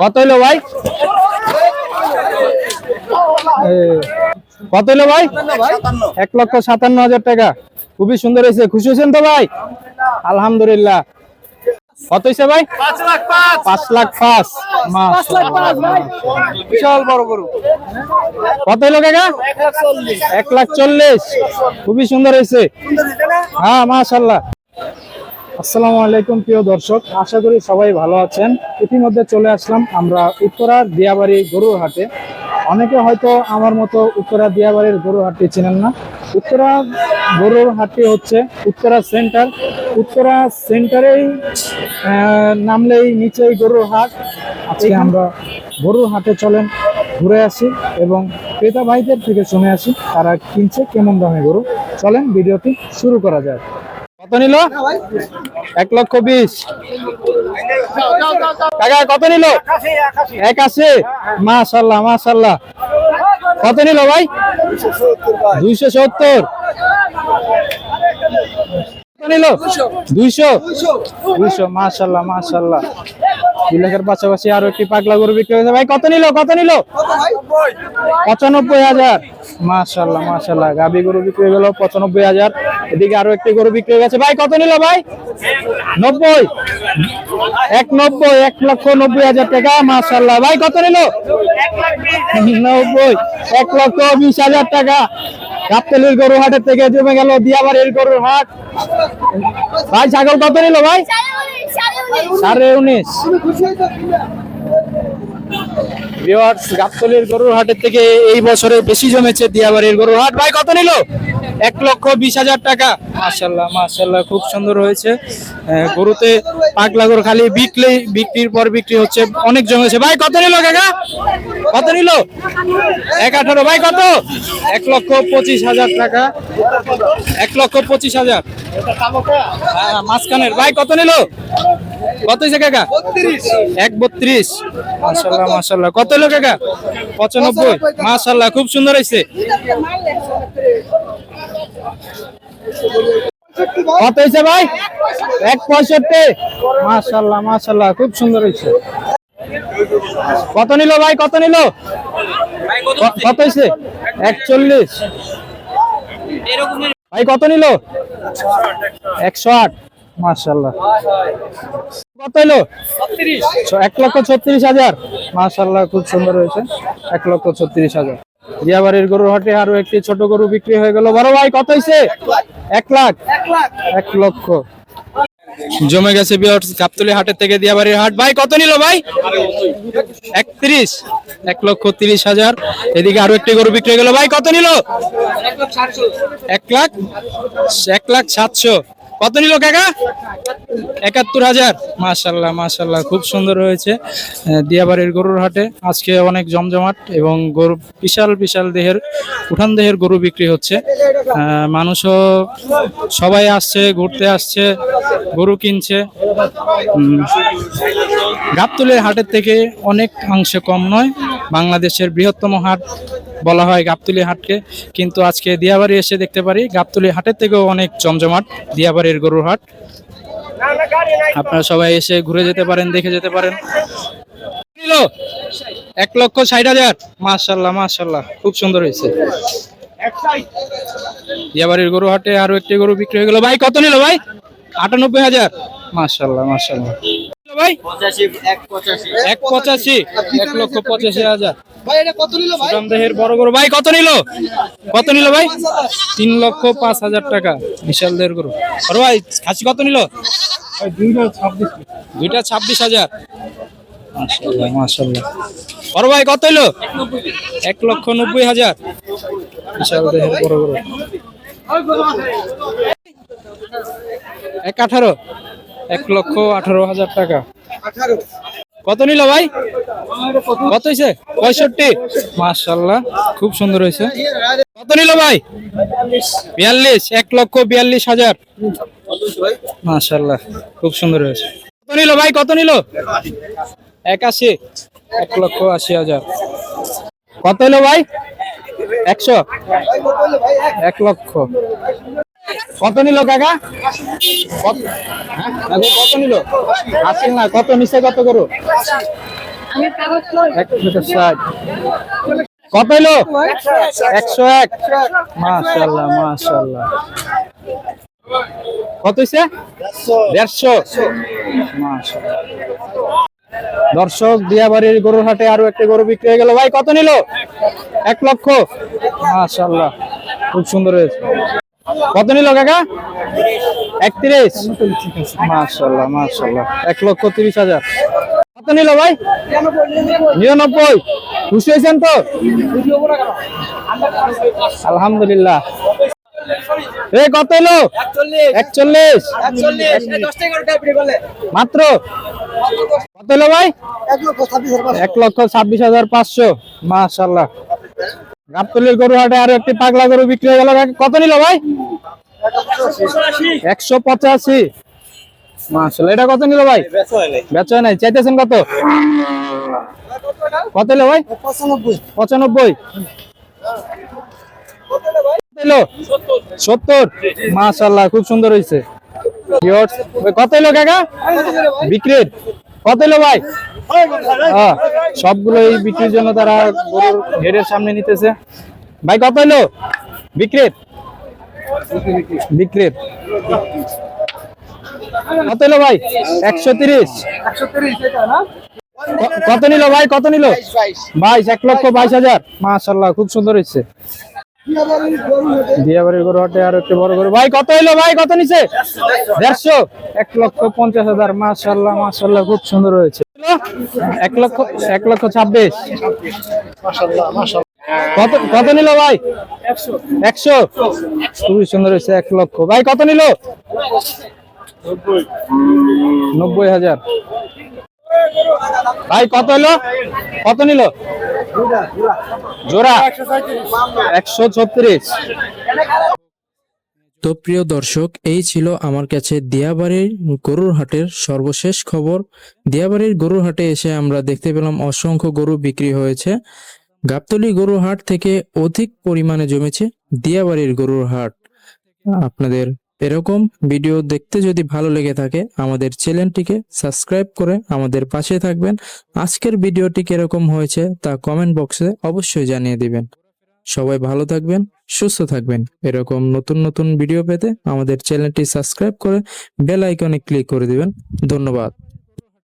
কত হইল ভাই? কত হইল ভাই? এক লক্ষ সাতান্ন হাজার টাকা। খুবই সুন্দর হয়েছে। খুশি হয়েছেন তো ভাই? আলহামদুলিল্লাহ। কত হয়েছে ভাই? পাঁচ লাখ পাঁচ। বিশাল বড় গরু। কত কাকা? এক লাখ চল্লিশ। খুবই সুন্দর হয়েছে। হ্যাঁ মাশাল্লাহ আসসালামু আলাইকুম প্রিয় দর্শক। আশা করি সবাই ভালো আছেন। ইতিমধ্যে চলে আসলাম আমরা উত্তরার দিয়াবাড়ি গরুর হাটে। অনেকে হয়তো আমার মতো উত্তরা দিয়াবাড়ির গরুর হাটটি চেনেন না। উত্তরা গরুর হাটটি হচ্ছে উত্তরা সেন্টার। উত্তরা সেন্টারেই নামলেই নিচেই গরুর হাট। আজকে আমরা গরুর হাটে চলেন ঘুরে আসি এবং ক্রেতা ভাইদের থেকে শুনে আসি তারা কিনছে কেমন দামে গরু। চলেন ভিডিওটি শুরু করা যায় নিল? এক লক্ষ বিশ। কাকা, কত নিল? একাশি। মাশাল্লাহ মাশাল্লাহ। কত নিল ভাই? দুইশো সত্তর। নিল? দুইশো। দুইশো, মাশাল্লাহ মাশাল্লাহ। দুই পাশাপাশি আরও একটি পাগলা গরু বিক্রি হয়েছে। ভাই, কত নিল? কত নিল? পঁচানব্বই হাজার। মাশাল্লাহ মাশাল্লাহ গাবি গরু বিক্রি হয়ে গেল পঁচানব্বই হাজার। এদিকে আরও একটি গরু বিক্রি হয়ে গেছে। ভাই, কত নিল ভাই? নব্বই। এক নব্বই এক লক্ষ নব্বই হাজার টাকা। মাশাল্লাহ ভাই, কত নিল? নব্বই। এক লক্ষ বিশ হাজার টাকা। গাবতলির গরু হাটের থেকে জমে গেল দিয়াবাড়ির গরুর হাট। ভাই, ছাগল কত নিল ভাই? সাড়ে উনিশ। গাবতলির গরুর হাটের থেকে এই বছরে বেশি জমেছে দিয়াবাড়ির গরুর হাট। ভাই, কত নিল? এক লক্ষ বিশ হাজার টাকা। মাশাল্লাহ মাশাল্লাহ, খুব সুন্দর হয়েছে। গরুতে পাগলা গরু খালি বিকলে বিক্রির পর বিক্রি হচ্ছে, অনেক জমেছে ভাই, কত নিল কাকা? কত নিল? এক আঠারো, ভাই, কত? এক লক্ষ পঁচিশ হাজার টাকা। এক লক্ষ পঁচিশ হাজার। হ্যাঁ মাঝখানের। ভাই, কত নিল? কত হয়েছে কাকা? এক বত্রিশ। মাসাল্লাহ মাসাল্লাহ কত হলো কাকা? পঁচানব্বই। মাসাল্লাহ খুব সুন্দর হয়েছে। কত হয়েছে ভাই? এক পঁয়ষট্টি। মাসাল্লাহ মাসাল্লাহ খুব সুন্দর হয়েছে। কত নিল ভাই? কত নিল? কত হয়েছে? একচল্লিশ। ভাই কত নিল? একশো আট। মাসাল্লাহ কত হলো? এক লক্ষ ছত্রিশ হাজার। মাসাল্লাহ খুব সুন্দর হয়েছে। এক লক্ষ ছত্রিশ হাজার। দিয়াবাড়ির গরুর হাটে আরও একটি ছোট গরু বিক্রি হয়ে গেল। বড় ভাই, কত হয়েছে এক লাখ। এক লক্ষ। জমে গেছে গাবতলি হাটের থেকে দিয়াবাড়ির হাট। ভাই, কত নিল ভাই? একত্রিশ। এক লক্ষ তিরিশ হাজার। এদিকে আরও একটি গরু বিক্রি হয়ে গেল। ভাই, কত নিল? এক লাখ। এক লাখ সাতশো। কত নিল কাকা? একাত্তর হাজার। মাশাল্লাহ মাশাল্লাহ খুব সুন্দর হয়েছে। দিয়াবাড়ির গরুর হাটে আজকে অনেক জমজমাট এবং গরু বিশাল বিশাল দেহের উঠান দেহের গরু বিক্রি হচ্ছে। মানুষও সবাই আসছে, ঘুরতে আসছে, গরু কিনছে। গাবতুলের হাটের থেকে অনেক অংশে কম নয়। বাংলাদেশের বৃহত্তম হাট বলা হয় গাবতলি হাটকে। কিন্তু আজকে দিয়াবাড়ি এসে দেখতে পারি, গাবতলি হাটের থেকেও অনেক জমজমাট দিয়াবাড়ির গরুর হাট। আপনারা সবাই এসে ঘুরে যেতে পারেন, দেখে যেতে পারেন। এক লক্ষ ষাট হাজার। মাশাল্লাহ মাশাল্লাহ, খুব সুন্দর হয়েছে। দিয়াবাড়ির গরু হাটে আরও একটি গরু বিক্রি হয়ে গেল। ভাই, কত নিল ভাই? আটানব্বই হাজার। মাশাল্লাহ মাশাল্লাহ। ভাই? এক পঁচাশি। এক লক্ষ পঁচাশি হাজার। কত নিল ভাই? সুঠাম দেহের বড় গরু। ভাই কত নিল? কত নিল ভাই? তিন লক্ষ পাঁচ হাজার। টাকা। বিশাল দেহের গরু। বড় ভাই খাসি কত নিল? দুইটা ছাব্বিশ। হাজার। মাশাল্লাহ মাশাল্লাহ বড় ভাই কত হইল? এক লক্ষ নব্বই হাজার। বিশাল দেহের বড় গরু। এক আঠারো। এক লক্ষ আঠারো হাজার টাকা। কত নিল ভাই? কত হয়েছে? পঁয়ষট্টি? মাশাল্লাহ খুব সুন্দর হয়েছে। কত নিল ভাই? বিয়াল্লিশ, এক লক্ষ বিয়াল্লিশ হাজার। মাশাল্লাহ খুব সুন্দর হয়েছে। কত নিল ভাই? কত নিল? একাশি, এক লক্ষ আশি হাজার। কত হলো ভাই? একশো? এক লক্ষ। কত নিল কাকা? কত হ্যাঁ? নিল? আসিল না কত? নিচে কত করো কত হইল? একশো এক। মাশাল্লাহ মাশাল্লাহ কত হইছে? দেড়শো। দর্শক দিয়াবাড়ির গরুর হাটে আরও একটা গরু বিক্রি হয়ে গেল। ভাই কত নিল? এক লক্ষ। মাশাল্লাহ খুব সুন্দর হয়েছে। কত নিল কাকা? একত্রিশ। মাশাল্লাহ মাশাল্লাহ এক লক্ষ তিরিশ হাজার। কত নিল ভাই? নিরানব্বই। খুশি হয়েছেন তো? আলহামদুলিল্লাহ। এ, কত এলো একচল্লিশ। মাত্র? কত এলো ভাই? এক লক্ষ ছাব্বিশ হাজার পাঁচশো। মাশাল্লাহ গাবতলির গরু হাটে আরও একটি পাগলা গরু বিক্রি হয়ে গেল। কত নিল ভাই? একশো পঁচাশি। মাশাল্লাহ এটা কত নিল ভাই? বেচা নাই। চাইতেছেন কত? কত এলো ভাই? পঁচানব্বই। সত্তর। মাশাল্লাহ খুব সুন্দর হয়েছে কত এলো কাকা? বিক্রির কত এলো ভাই? হ্যাঁ, সবগুলো এই বিক্রির জন্য তারা গরুর ঘেরের সামনে নিতেছে। ভাই কত এলো বিক্রির বিক্রির। কত এলো ভাই? একশো তিরিশ। কত নিল ভাই? কত নিল? বাইশ, এক লক্ষ বাইশ হাজার। মাশাল্লাহ খুব সুন্দর হয়েছে। গরু আর বড় ভাই, কত ভাই? কত এক লক্ষ পঞ্চাশ হাজার। খুব সুন্দর হয়েছে। এক লক্ষ এক লক্ষ ছাব্বিশ। কত কত নিল ভাই? একশো। খুবই সুন্দর হয়েছে এক লক্ষ। ভাই কত নিল? নব্বই হাজার। ভাই কত হলো? কত নিল? জোড়া? একশো ছত্রিশ। তো প্রিয় দর্শক এই ছিল আমার কাছে দিয়াবাড়ির গরুর হাটের সর্বশেষ খবর। দিয়াবাড়ির গরুর হাটে এসে আমরা দেখতে পেলাম অসংখ্য গরু বিক্রি হয়েছে। গাবতলি গরুর হাট থেকে অধিক পরিমাণে জমেছে দিয়াবাড়ির গরুর হাট। আপনাদের এরকম ভিডিও দেখতে যদি ভালো লেগে থাকে, আমাদের চ্যানেলটিকে সাবস্ক্রাইব করে আমাদের পাশে থাকবেন। আজকের ভিডিওটি কীরকম হয়েছে তা কমেন্ট বক্সে অবশ্যই জানিয়ে দিবেন। সবাই ভালো থাকবেন, সুস্থ থাকবেন। এরকম নতুন নতুন ভিডিও পেতে আমাদের চ্যানেলটি সাবস্ক্রাইব করে বেল আইকনে ক্লিক করে দিবেন। ধন্যবাদ।